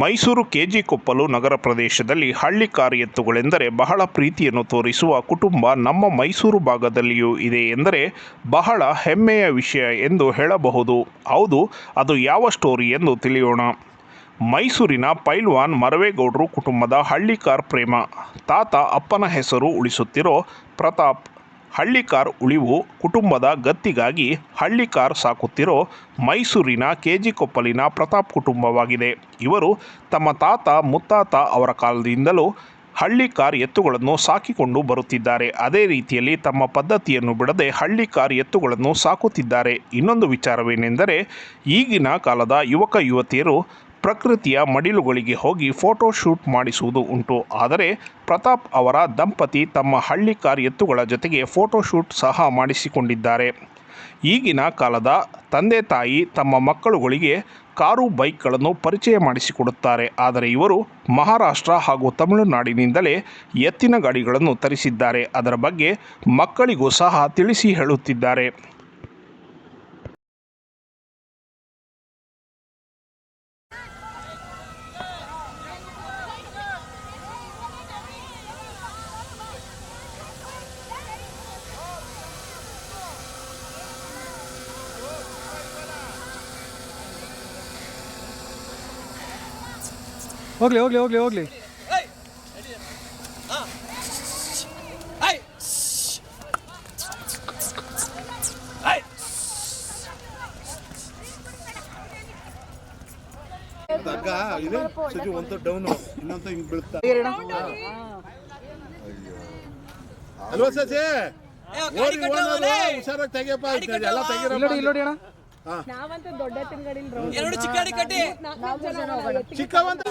Mysuru KG ಕೊಪ್ಪಲು ನಗರ ಪ್ರದೇಶದಲ್ಲಿ ಹಳ್ಳಿ ಕಾರ್ಯತ್ತುಗಳೆಂದರೆ ಬಹಳ ಪ್ರೀತಿಯನ್ನು ತೋರಿಸುವ ಕುಟುಂಬ ನಮ್ಮ ಮೈಸೂರು ಭಾಗದಲ್ಲಿಯೂ ಇದೆ ಎಂದರೆ ಬಹಳ ಹೆಮ್ಮೆಯ ವಿಷಯ ಎಂದು ಹೇಳಬಹುದು. ಹೌದು, ಅದು ಯಾವ ಸ್ಟೋರಿ ಎಂದು ತಿಳಿಯೋಣ. ಮೈಸೂರಿನ ಪೈಲ್ವಾನ್ ಮರವೇಗೌಡರು ಕುಟುಂಬದ ಹಳ್ಳಿ ಕಾರ್ ಪ್ರೇಮ. ತಾತ ಅಪ್ಪನ ಹೆಸರು ಉಳಿಸುತ್ತಿರೋ ಪ್ರತಾಪ್ ಹಳ್ಳಿ ಕಾರ್ ಉಳಿವು ಕುಟುಂಬದ ಗತ್ತಿಗಾಗಿ ಹಳ್ಳಿಕಾರ್ ಸಾಕುತ್ತಿರೋ ಮೈಸೂರಿನ ಕೆಜಿ ಕೊಪ್ಪಲಿನ ಪ್ರತಾಪ್ ಕುಟುಂಬವಾಗಿದೆ. ಇವರು ತಮ್ಮ ತಾತ, ಮುತ್ತಾತ ಅವರ ಕಾಲದಿಂದಲೂ ಹಳ್ಳಿಕಾರ್ ಎತ್ತುಗಳನ್ನು ಸಾಕಿಕೊಂಡು ಬರುತ್ತಿದ್ದಾರೆ. ಅದೇ ರೀತಿಯಲ್ಲಿ ತಮ್ಮ ಪದ್ಧತಿಯನ್ನು ಬಿಡದೆ ಹಳ್ಳಿಕಾರ್ ಎತ್ತುಗಳನ್ನು ಸಾಕುತ್ತಿದ್ದಾರೆ. ಇನ್ನೊಂದು ವಿಚಾರವೇನೆಂದರೆ, ಈಗಿನ ಕಾಲದ ಯುವಕ, ಯುವತಿಯರು ಪ್ರಕೃತಿಯ ಮಡಿಲುಗಳಿಗೆ ಹೋಗಿ ಫೋಟೋ ಶೂಟ್ ಮಾಡಿಸುವುದು ಉಂಟು. ಆದರೆ ಪ್ರತಾಪ್ ಅವರ ದಂಪತಿ ತಮ್ಮ ಹಳ್ಳಿ ಕಾರ್ ಎತ್ತುಗಳ ಜೊತೆಗೆ ಫೋಟೋ ಶೂಟ್ ಸಹ ಮಾಡಿಸಿಕೊಂಡಿದ್ದಾರೆ. ಈಗಿನ ಕಾಲದ ತಂದೆ ತಾಯಿ ತಮ್ಮ ಮಕ್ಕಳುಗಳಿಗೆ ಕಾರು, ಬೈಕ್ಗಳನ್ನು ಪರಿಚಯ ಮಾಡಿಸಿಕೊಡುತ್ತಾರೆ. ಆದರೆ ಇವರು ಮಹಾರಾಷ್ಟ್ರ ಹಾಗೂ ತಮಿಳುನಾಡಿನಿಂದಲೇ ಎತ್ತಿನ ಗಾಡಿಗಳನ್ನು ತರಿಸಿದ್ದಾರೆ. ಅದರ ಬಗ್ಗೆ ಮಕ್ಕಳಿಗೂ ಸಹ ತಿಳಿಸಿ ಹೇಳುತ್ತಿದ್ದಾರೆ. ಹೋಗ್ಲಿ ಹೋಗ್ಲಿ ಹೋಗ್ಲಿ ಹೋಗ್ಲಿ. ಇದೆ ಸಜಿ ಒಂದು ಡೌನು. ಇನ್ನೊಂದು ಹಿಂಗ್ ಬೀಳ್ತಾ. ಅಲ್ವಾ ಸಜಿ ಹುಷಾರಾಗಿ ತೆಗಿಯಪ್ಪ ಎಲ್ಲ ತೆಗಿರೋ ಇಲ್ಲೋಡಿ ಇಲ್ಲೋಡಿ ಅಣ್ಣ. ನಾವಂತೂ ದೊಡ್ಡ ತಿಂಗಳಿಲ್ ಎರಡು ಚಿಕ್ಕಾಡಿ ಕಟ್ಟಿ. ಚಿಕ್ಕವಂತ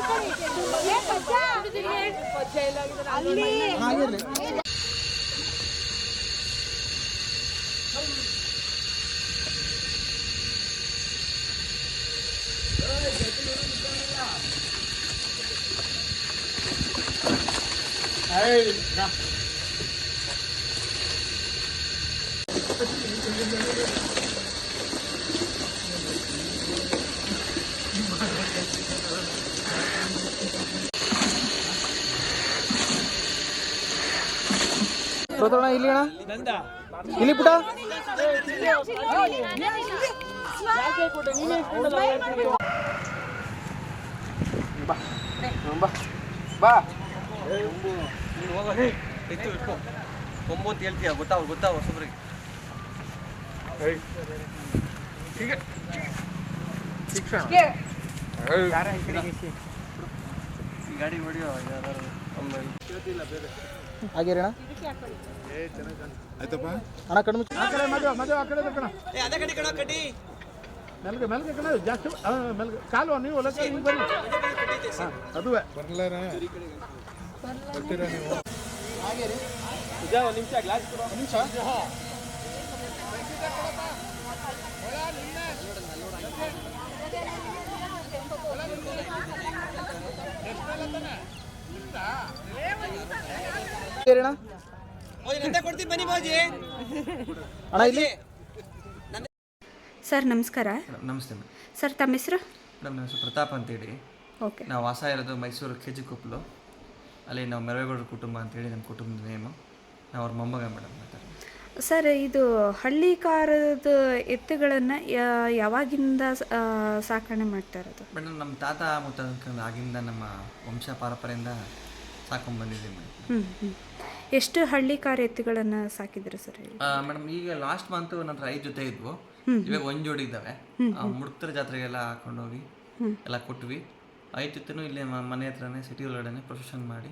ಪ್ರತೋಣ ಇಲ್ಲಿ ಅಣ್ಣ. ಇಲ್ಲಿ ಪುಟ. ಇಟ್ಕೊ ಕೊಂಬು ಅಂತ ಹೇಳ್ತೀಯ ಗೊತ್ತಾವ ಗೊತ್ತಾವ ಹೊಸಬ್ರಿಗೆ ಗಾಡಿ ಹೊಡಿಯೋ ಯಾರು ಆಗಿರಿ ಅಣ್ಣ ಆಯ್ತಪ್ಪ ಅಣ್ಣ ಕಣ್ಣು ಮುಚ್ಚಿ ಆ ಕಡೆ ಮದುವೆ ಮದುವೆ ಆ ಕಡೆ ಕಣ ಏ ಅದೇ ಕಡೆ ಕಣ ಕಟ್ಟಿ ಮೆಲ್ಗೆ ಮೆಲ್ಗೆ ಕಣ ಜಾಸ್ತಿ ಆ, ಮೆಲ್ಗೆ ಕಾಲು ನೀವು ಹೊಲಕ್ಕೆ ಹಿಂಗೆ ಹಾ, ಅದುವೆ ಬರ್ಲಾರ ಆಗಿರಿ ಅಣ್ಣ ಹೋಗಿ ಅಣ್ಣ ಇಲ್ಲಿ? ಸರ್ ನಮಸ್ಕಾರ. ನಮಸ್ತೆ ಮೇಡಮ್ ಸರ್ ತಮ್ಮ ಹೆಸರು? ನಮ್ಮ ಹೆಸರು ಪ್ರತಾಪ್ ಅಂತೇಳಿ. ಓಕೆ. ನಾವು ವಾಸ ಇರೋದು ಮೈಸೂರು ಕೆ ಜಿ ಕೊಪ್ಪಲು. ಅಲ್ಲಿ ನಾವು ಮೆರವೇಗೌಡರ ಕುಟುಂಬ ಅಂತೇಳಿ ನಮ್ಮ ಕುಟುಂಬದ ನೇಮು. ನಾವು ಅವ್ರ ಮೊಮ್ಮಗ ಮೇಡಮ್ ಸರ್ ಇದು ಹಳ್ಳಿ ಕಾರದ ಎತ್ತುಗಳನ್ನು ಯಾವಾಗಿಂದ ಸಾಕಣೆ ಮಾಡ್ತಾ ಇರೋದು? ಮೇಡಮ್ ನಮ್ಮ ತಾತ ಮುತ್ತ ಆಗಿಂದ ನಮ್ಮ ವಂಶ ಪಾರಂಪರೆಯಿಂದ ಸಾಕೊಂಡು ಬಂದಿದ್ದೀವಿ ಮೇಡಮ್ ಹ್ಞೂ ಹ್ಞೂ ಎಷ್ಟು ಹಳ್ಳಿ ಕಾರ್ ಎತ್ತುಗಳನ್ನ ಸಾಕಿದ್ರು ಸರ್ ಮೇಡಮ್ ಈಗ ಲಾಸ್ಟ್ ಮಂತ್ ನನ್ನ ಹತ್ರ ಐದು ಜೊತೆ ಇದ್ವು. ಇವಾಗ ಒಂದು ಜೋಡಿ ಇದ್ದಾವೆ ಮುಡ್ತರ ಜಾತ್ರೆಗೆಲ್ಲ ಹಾಕೊಂಡೋಗಿ ಎಲ್ಲ ಕೊಟ್ವಿ. ಐತಿತ್ತು ಇಲ್ಲಿ ಇಲ್ಲೇ ಮನೆ ಹತ್ರನೇ ಸಿಟಿ ಒಳಗಡೆ ಪ್ರೊಸೆಷನ್ ಮಾಡಿ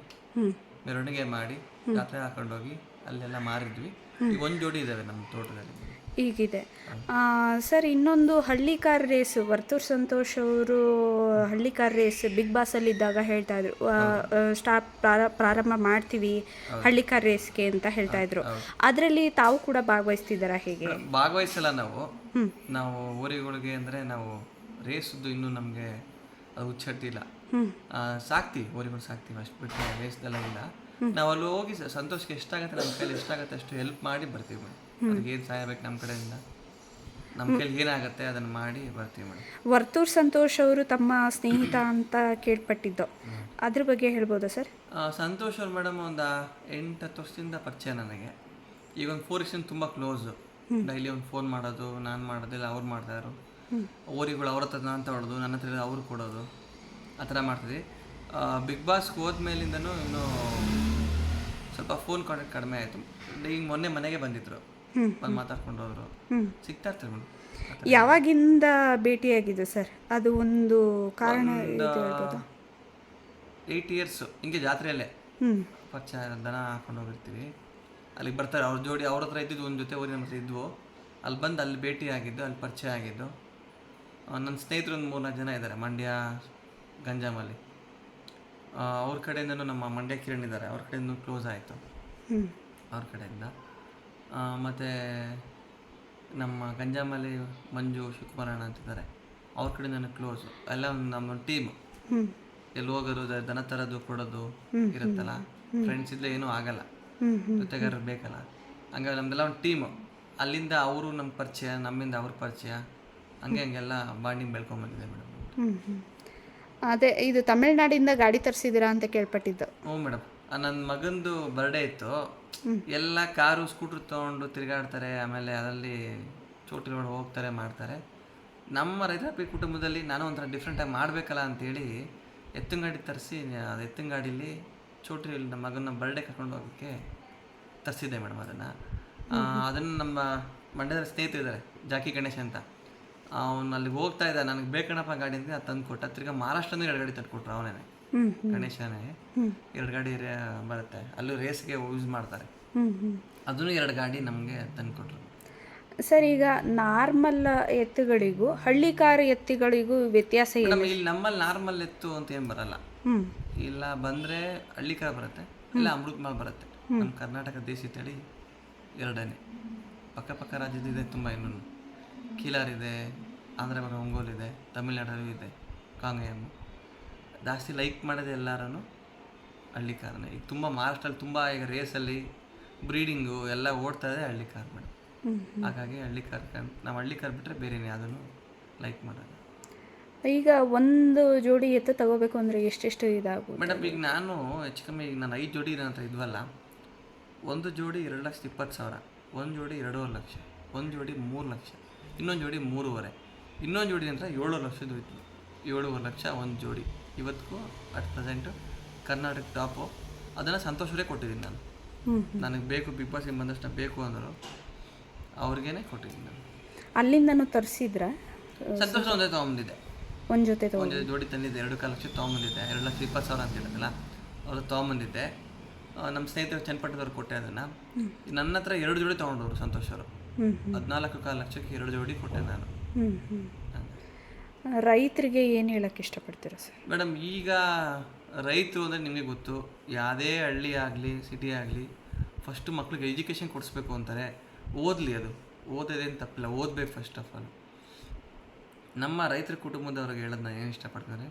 ಮೆರವಣಿಗೆ ಮಾಡಿ ಜಾತ್ರೆ ಹಾಕೊಂಡೋಗಿ ಅಲ್ಲೆಲ್ಲ ಮಾರಿದ್ವಿ. ಈಗ ಒಂದು ಜೋಡಿ ಇದ್ದಾವೆ ನಮ್ಮ ತೋಟದಲ್ಲಿ. ಈಗಿದೆ ಸರ್ ಇನ್ನೊಂದು ಹಳ್ಳಿ ಕಾರ್ ರೇಸ್ ವರ್ತೂರ್ ಸಂತೋಷ್ ಅವರು ಹಳ್ಳಿ ಕಾರ್ ರೇಸ್ ಬಿಗ್ ಬಾಸಲ್ಲಿದ್ದಾಗ ಹೇಳ್ತಾ ಇದ್ರು. ಸ್ಟಾರ್ಟ್ ಪ್ರಾರಂಭ ಮಾಡ್ತೀವಿ ಹಳ್ಳಿ ಕಾರ್ ರೇಸ್ಗೆ ಅಂತ ಹೇಳ್ತಾ ಇದ್ರು. ಅದರಲ್ಲಿ ತಾವು ಕೂಡ ಭಾಗವಹಿಸ್ತಿದ್ದಾರಾ ಹೇಗೆ? ಭಾಗವಹಿಸಲ್ಲ ನಾವು. ನಾವು ಊರಿಗಳಿಗೆ ಅಂದರೆ ನಾವು ರೇಸ್ ಇನ್ನೂ ನಮಗೆ ಅದು ಹುಚ್ಚಟ್ಟಿಲ್ಲ. ಸಾಕ್ತೀವಿ ಊರಿಗಳು ಸಾಕ್ತೀವಿ ಅಷ್ಟು ಬಿಟ್ಟು ರೇಸ್ದೆಲ್ಲ ಇಲ್ಲ. ನಾವು ಅಲ್ಲಿ ಹೋಗಿ ಸಂತೋಷಕ್ಕೆ ಎಷ್ಟಾಗುತ್ತೆ ನಮ್ಮ ಕೈಲಿ ಎಷ್ಟಾಗುತ್ತೆ ಅಷ್ಟು ಹೆಲ್ಪ್ ಮಾಡಿ ಬರ್ತೀವಿ. ಏನು ಸಹಾಯ ಬೇಕು ನಮ್ಮ ಕಡೆಯಿಂದ? ನಮ್ಮ ಕೈಲಿ ಏನಾಗುತ್ತೆ ಅದನ್ನು ಮಾಡಿ ಬರ್ತೀವಿ ಮೇಡಮ್ ವರ್ತೂರ್ ಸಂತೋಷ್ ಅವರು ತಮ್ಮ ಸ್ನೇಹಿತ ಅಂತ ಕೇಳ್ಪಟ್ಟಿದ್ದು. ಅದ್ರ ಬಗ್ಗೆ ಹೇಳ್ಬೋದಾ ಸರ್? ಸಂತೋಷ್ ಅವ್ರು ಮೇಡಮ್ ಒಂದು ಎಂಟು ಹತ್ತು ವರ್ಷದಿಂದ ಪರಿಚಯ ನನಗೆ. ಈಗ ಒಂದು ಫೋರ್ ಇಷ್ಟು ತುಂಬ ಕ್ಲೋಸು ಡೈಲಿ ಒಂದು ಫೋನ್ ಮಾಡೋದು ನಾನು ಮಾಡೋದಿಲ್ಲ ಅವ್ರು ಮಾಡ್ತಾಯಿದ್ರು. ಓರಿಗಳು ಅವ್ರ ಹತ್ರ ನಾನು ತಗೊಳ್ಳೋದು ನನ್ನ ಹತ್ರ ಅವ್ರು ಕೊಡೋದು. ಆ ಥರ ಮಾಡ್ತಿದ್ವಿ. ಬಿಗ್ ಬಾಸ್ಗೆ ಹೋದ್ಮೇಲಿಂದನೂ ಇನ್ನೂ ಸ್ವಲ್ಪ ಫೋನ್ ಕಾಂಟ್ಯಾಕ್ಟ್ ಕಡಿಮೆ ಆಯಿತು. ಈಗ ಮೊನ್ನೆ ಮನೆಗೆ ಬಂದಿದ್ರು. ಬಂದು ಮಾತಾಡ್ಕೊಂಡು ಹೋದ್ರು. ಸಿಗ್ತಾ ಇರ್ತಾರೆ ಮೇಡಮ್ ಯಾವಾಗಿಂದ ಭೇಟಿಯಾಗಿದೆ ಸರ್? ಅದು ಒಂದು ಕಾರಣ ಇದು ಹೇಳ್ಬೋದಾ? ಏಯ್ಟ್ ಇಯರ್ಸ್ ಹಿಂಗೆ ಜಾತ್ರೆಯಲ್ಲೇ. ಪರಿಚಯ ದನ ಹಾಕೊಂಡು ಹೋಗಿರ್ತೀವಿ. ಅಲ್ಲಿಗೆ ಬರ್ತಾರೆ ಅವ್ರ ಜೋಡಿ ಅವ್ರ ಹತ್ರ ಇದ್ದಿದ್ದು ಒಂದು ಜೊತೆ ಊರಿನ ಹತ್ರ ಇದ್ವು. ಅಲ್ಲಿ ಬಂದು ಅಲ್ಲಿ ಭೇಟಿ ಆಗಿದ್ದು ಅಲ್ಲಿ ಪರಿಚಯ ಆಗಿದ್ದು. ನನ್ನ ಸ್ನೇಹಿತರು ಒಂದು ಮೂರ್ನಾಲ್ಕು ಜನ ಇದ್ದಾರೆ ಮಂಡ್ಯ ಗಂಜಾಮಲ್ಲಿ. ಅವ್ರ ಕಡೆಯಿಂದನೂ ನಮ್ಮ ಮಂಡ್ಯ ಕಿರಣ್ ಇದ್ದಾರೆ ಅವ್ರ ಕಡೆಯಿಂದ ಕ್ಲೋಸ್ ಆಯಿತು. ಹ್ಞೂ ಅವ್ರ ಕಡೆಯಿಂದ. ಮತ್ತು ನಮ್ಮ ಗಂಜಾಮಲ್ಲಿ ಮಂಜು ಶಿವಕುಮಾರಣ್ಣ ಅಂತಿದ್ದಾರೆ. ಅವ್ರ ಕಡೆ ನನಗೆ ಕ್ಲೋಸು ಎಲ್ಲ ಒಂದು ನಮ್ಮ ಟೀಮ್ ಎಲ್ಲಿ ಹೋಗೋದು ದನ ತರೋದು ಕೊಡೋದು ಇರುತ್ತಲ್ಲ? ಫ್ರೆಂಡ್ಸ್ ಇದ್ದರೆ ಏನೂ ಆಗಲ್ಲ. ಜೊತೆಗಾರರು ಬೇಕಲ್ಲ. ಹಂಗಾಗಿ ನಮ್ದೆಲ್ಲ ಒಂದು ಟೀಮ್ ಅಲ್ಲಿಂದ ಅವರು ನಮ್ಮ ಪರಿಚಯ ನಮ್ಮಿಂದ ಅವ್ರ ಪರಿಚಯ. ಹಂಗೆ ಹಂಗೆಲ್ಲ ಬಾಂಡಿಂಗ್ ಬೆಳ್ಕೊಂಬಂದಿದೆ ಮೇಡಮ್ ಅದೇ ಇದು ತಮಿಳ್ನಾಡಿಂದ ಗಾಡಿ ತರಿಸಿದ್ದೀರಾ ಅಂತ ಕೇಳ್ಪಟ್ಟಿದ್ದು. ಹ್ಞೂ ಮೇಡಮ್ ನನ್ನ ಮಗಂದು ಬರ್ಡೇ ಇತ್ತು. ಎಲ್ಲ ಕಾರು ಸ್ಕೂಟ್ರ್ ತೊಗೊಂಡು ತಿರುಗಾಡ್ತಾರೆ ಆಮೇಲೆ ಅದರಲ್ಲಿ ಚೋಟಿಗಳು ಹೋಗ್ತಾರೆ ಮಾಡ್ತಾರೆ. ನಮ್ಮ ರೈತಾಪಿ ಕುಟುಂಬದಲ್ಲಿ ನಾನು ಒಂಥರ ಡಿಫ್ರೆಂಟಾಗಿ ಮಾಡಬೇಕಲ್ಲ ಅಂತೇಳಿ ಎತ್ತಿನ ಗಾಡಿ ತರಿಸಿ ಅದು ಎತ್ತಿನ ಗಾಡೀಲಿ ಚೋಟ್ರಿಯಲ್ಲಿ ನಮ್ಮ ಮಗನ ಬರ್ಡೇ ಕರ್ಕೊಂಡು ಹೋಗೋಕ್ಕೆ ತರಿಸಿದ್ದೆ ಮೇಡಮ್ ಅದನ್ನು. ಅದನ್ನು ನಮ್ಮ ಮಂಡ್ಯದ ಸ್ನೇಹಿತರು ಇದ್ದಾರೆ ಜಾಕಿ ಗಣೇಶ್ ಅಂತ. ಅವನು ಅಲ್ಲಿಗೆ ಹೋಗ್ತಾ ಇದ್ದ ನನಗೆ ಬೇಕಣಪ್ಪ ಗಾಡಿ ಅಂತ ಅದು ತಂದು ಕೊಟ್ಟ ತಿರ್ಗಿ ಮಹಾರಾಷ್ಟ್ರದಿಂದ ಎರಡು ಗಾಡಿ ತಂದುಕೊಟ್ರು ಅವನೇ ಹ್ಞೂ ಗಣೇಶನೇ ಎರಡು ಗಾಡಿ ಬರುತ್ತೆ. ಅಲ್ಲೂ ರೇಸ್ಗೆ ಯೂಸ್ ಮಾಡ್ತಾರೆ. ಅದನ್ನು ಎರಡು ಗಾಡಿ ನಮಗೆ ತಂದುಕೊಟ್ರು. ಸರ್ ಈಗ ನಾರ್ಮಲ್ ಎತ್ತುಗಳಿಗೂ ಹಳ್ಳಿಕಾರ ಎತ್ತುಗಳಿಗೂ ವ್ಯತ್ಯಾಸ ಇಲ್ಲ ಇಲ್ಲಿ ನಮ್ಮಲ್ಲಿ ನಾರ್ಮಲ್ ಎತ್ತು ಅಂತ ಏನು ಬರಲ್ಲ. ಇಲ್ಲ ಬಂದರೆ ಹಳ್ಳಿಕಾರ ಬರುತ್ತೆ ಇಲ್ಲ ಅಮೃತ್ ಮಾಲ್ ಬರುತ್ತೆ. ನಮ್ಮ ಕರ್ನಾಟಕ ದೇಶಿ ತಳಿ ಎರಡನೇ. ಪಕ್ಕ ಪಕ್ಕ ರಾಜ್ಯದ ಇದೆ ತುಂಬ ಇನ್ನೂ ಕೀಲಾರ್ ಇದೆ ಆಂಧ್ರ ಭಾಗ ಒಂಗೋಲ್ ಇದೆ ತಮಿಳ್ನಾಡಲ್ಲೂ ಇದೆ ಕಾಂಗೇಯಂ ಜಾಸ್ತಿ ಲೈಕ್ ಮಾಡೋದು ಎಲ್ಲರೂ ಹಳ್ಳಿಕಾರನೇ ಈಗ ತುಂಬ ಮಹಾರಾಷ್ಟ್ರಲ್ಲಿ ತುಂಬ ಈಗ ರೇಸಲ್ಲಿ ಬ್ರೀಡಿಂಗು ಎಲ್ಲ ಓಡ್ತಾ ಇದೆ ಹಳ್ಳಿ ಕಾರ್ ಮೇಡಮ್ ಹಾಗಾಗಿ ಹಳ್ಳಿ ಕಾರ್ ನಾವು ಹಳ್ಳಿ ಕಾರ್ ಬಿಟ್ಟರೆ ಬೇರೆನೇ ಅದನ್ನು ಲೈಕ್ ಮಾಡೋದು ಈಗ ಒಂದು ಜೋಡಿ ಎತ್ತ ತಗೋಬೇಕು ಅಂದರೆ ಎಷ್ಟೆಷ್ಟು ಇದಾಗ ಮೇಡಮ್ ಈಗ ನಾನು ಹೆಚ್ಚು ಕಮ್ಮಿ ಈಗ ನಾನು ಐದು ಜೋಡಿ ನನ್ನ ಹತ್ರ ಇದ್ವಲ್ಲ ಒಂದು ಜೋಡಿ ಎರಡು ಲಕ್ಷದ ಇಪ್ಪತ್ತು ಸಾವಿರ ಒಂದು ಜೋಡಿ ಎರಡೂವರೆ ಲಕ್ಷ ಒಂದು ಜೋಡಿ ಮೂರು ಲಕ್ಷ ಇನ್ನೊಂದು ಜೋಡಿ ಮೂರುವರೆ ಇನ್ನೊಂದು ಜೋಡಿ ಅಂದರೆ ಏಳು ಲಕ್ಷದ ಇತ್ತು ಏಳುವರೆ ಲಕ್ಷ ಒಂದು ಜೋಡಿ. ಇವತ್ತಿಗೂ ಅಟ್ ಪ್ರೆಸೆಂಟ್ ಕರ್ನಾಟಕ ಟಾಪು. ಅದನ್ನು ಸಂತೋಷವೇ ಕೊಟ್ಟಿದ್ದೀನಿ ನಾನು. ನನಗೆ ಬೇಕು ಬಿಗ್ ಬಾಸ್ಗೆ ಬಂದಷ್ಟು ಬೇಕು ಅಂದರು. ಅವ್ರಿಗೇನೆ ಕೊಟ್ಟಿದ್ದೀನಿ ನಾನು. ಅಲ್ಲಿಂದನೂ ತರಿಸಿದ್ರ? ಸಂತೋಷ ಒಂದೇ ತೊಗೊಂಬಂದಿದ್ದೆ. ಒಂದು ಜೊತೆ ಒಂದು ಜೊತೆ ಜೋಡಿ ತಂದಿದ್ದೆ. ಎರಡು ಕಾಲು ಲಕ್ಷ ತೊಗೊಂಬಂದಿದ್ದೆ. ಎರಡು ಲಕ್ಷ ಇಪ್ಪತ್ತು ಸಾವಿರ ಅಂತ ಹೇಳಿದ್ನಲ್ಲ ಅವರು ತೊಗೊಂಬಂದಿದ್ದೆ. ನಮ್ಮ ಸ್ನೇಹಿತರು ಚನ್ನಪಟ್ಟದವ್ರು ಕೊಟ್ಟೆ ಅದನ್ನು. ನನ್ನ ಹತ್ರ ಎರಡು ಜೋಡಿ ತೊಗೊಂಡವ್ರು ಸಂತೋಷ್ ಅವರು. ಹದಿನಾಲ್ಕು ಕಾಲು ಲಕ್ಷಕ್ಕೆ ಎರಡು ಜೋಡಿ ಕೊಟ್ಟೆ ನಾನು. ರೈತರಿಗೆ ಏನು ಹೇಳಕ್ಕೆ ಇಷ್ಟಪಡ್ತೀರಾ ಸರ್? ಮೇಡಮ್, ಈಗ ರೈತರು ಅಂದರೆ ನಿಮಗೆ ಗೊತ್ತು, ಯಾವುದೇ ಹಳ್ಳಿ ಆಗಲಿ ಸಿಟಿ ಆಗಲಿ ಫಸ್ಟು ಮಕ್ಳಿಗೆ ಎಜುಕೇಷನ್ ಕೊಡಿಸ್ಬೇಕು ಅಂತಾರೆ. ಓದಲಿ ಅದು. ಓದೋದೇನು ತಪ್ಪಿಲ್ಲ. ಓದಬೇಕು ಫಸ್ಟ್ ಆಫ್ ಆಲ್ ನಮ್ಮ ರೈತರ ಕುಟುಂಬದವ್ರಿಗೆ ಹೇಳೋದು ನಾನು ಏನು ಇಷ್ಟಪಡ್ತಾರೆ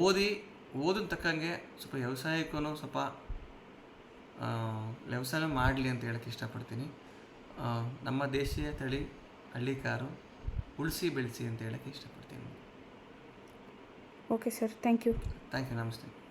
ಓದಿ ಓದಿದ ತಕ್ಕಂಗೆ ಸ್ವಲ್ಪ ವ್ಯವಸಾಯಕ್ಕೂ ಸ್ವಲ್ಪ ವ್ಯವಸಾಯ ಮಾಡಲಿ ಅಂತ ಹೇಳಕ್ಕೆ ಇಷ್ಟಪಡ್ತೀನಿ. ನಮ್ಮ ದೇಶೀಯ ತಳಿ ಹಳ್ಳಿಕಾರು ಉಳಿಸಿ ಬೆಳೆಸಿ ಅಂತ ಹೇಳಕ್ಕೆ ಇಷ್ಟಪಡ್ತೀನಿ. Okay sir thank you thank you ನಮಸ್ತೆ